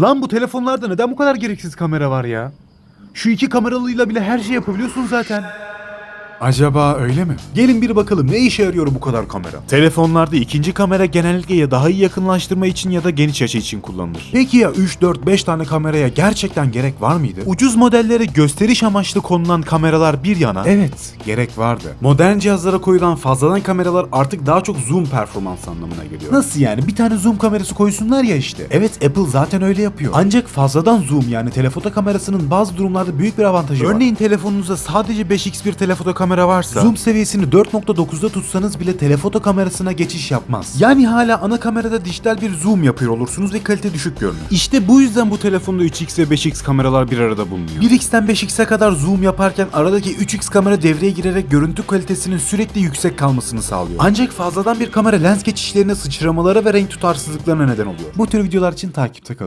Lan bu telefonlarda neden bu kadar gereksiz kamera var ya? Şu iki kameralıyla bile her şey yapabiliyorsun zaten. Acaba öyle mi? Gelin bir bakalım ne işe yarıyor bu kadar kamera? Telefonlarda ikinci kamera genellikle ya daha iyi yakınlaştırma için ya da geniş açı için kullanılır. Peki ya 3, 4, 5 tane kameraya gerçekten gerek var mıydı? Ucuz modellere gösteriş amaçlı konulan kameralar bir yana, Evet, gerek vardı. Modern cihazlara koyulan fazladan kameralar artık daha çok zoom performans anlamına geliyor. Nasıl yani? Bir tane zoom kamerası koysunlar ya işte. Evet Apple zaten öyle yapıyor. Ancak fazladan zoom yani telefoto kamerasının bazı durumlarda büyük bir avantajı var. Örneğin telefonunuzda sadece 5x1 telefoto kamera varsa Zoom seviyesini 4.9'da tutsanız bile telefoto kamerasına geçiş yapmaz. yani hala ana kamerada dijital bir zoom yapıyor olursunuz ve kalite düşük görünür. İşte bu yüzden bu telefonda 3x ve 5x kameralar bir arada bulunuyor. 1x'ten 5x'e kadar zoom yaparken aradaki 3x kamera devreye girerek görüntü kalitesinin sürekli yüksek kalmasını sağlıyor. Ancak fazladan bir kamera lens geçişlerine sıçramalara ve renk tutarsızlıklarına neden oluyor. Bu tür videolar için takipte kalın.